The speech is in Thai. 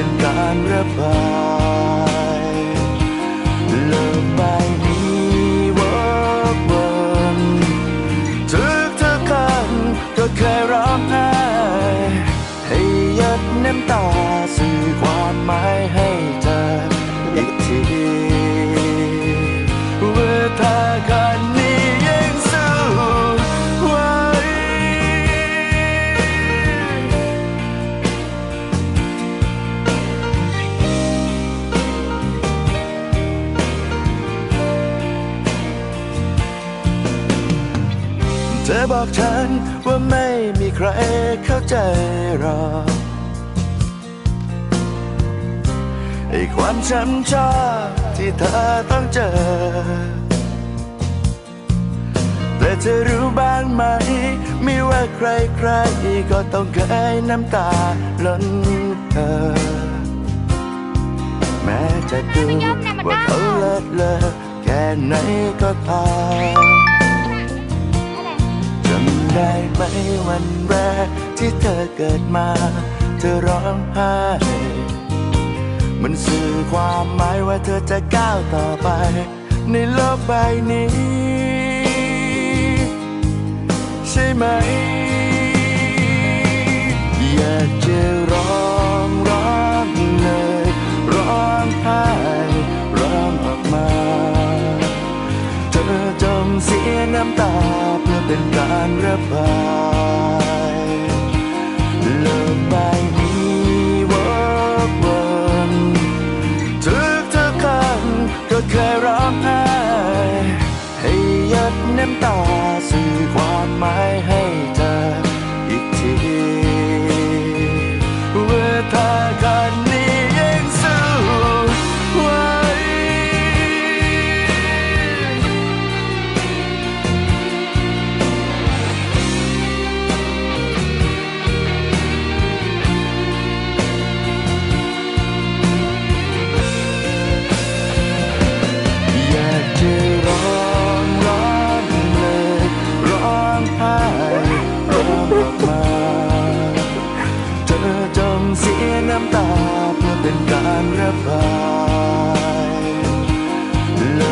เพื่อเป็นการระบาย ธอบอกฉันว่าไม่มีใครเข้าใจหรอกไอ้ความช้ำชอกที่เธอต้องเจอ แต่เธอรู้บ้างไหม ไม่ว่าใครใครๆก็ต้องเคยน้ำตาล้นเธอ แม้จะดูว่าเขาเลิศเลอแค่ไหนก็ตามจำ ได้ไหมวันแรกที่เธอเกิดมา เธอร้องไห้มันสื่อความหมายว่าเธอจะก้าวต่อไป ในโลกใบนี้ ใช่ไหม อยากจะร้องร้องเลย ร้องไห้ร้องออกมา เธอจงเสียน้ำตา เป็นการระบายเลิกไปนี้วกวนทุกทุกครั้งก็เคยร้องไห้ให้ยัดน้ำตาสื่อความหมายให้ อจมเสียน้ำตาเพื่อเป็นการระบาย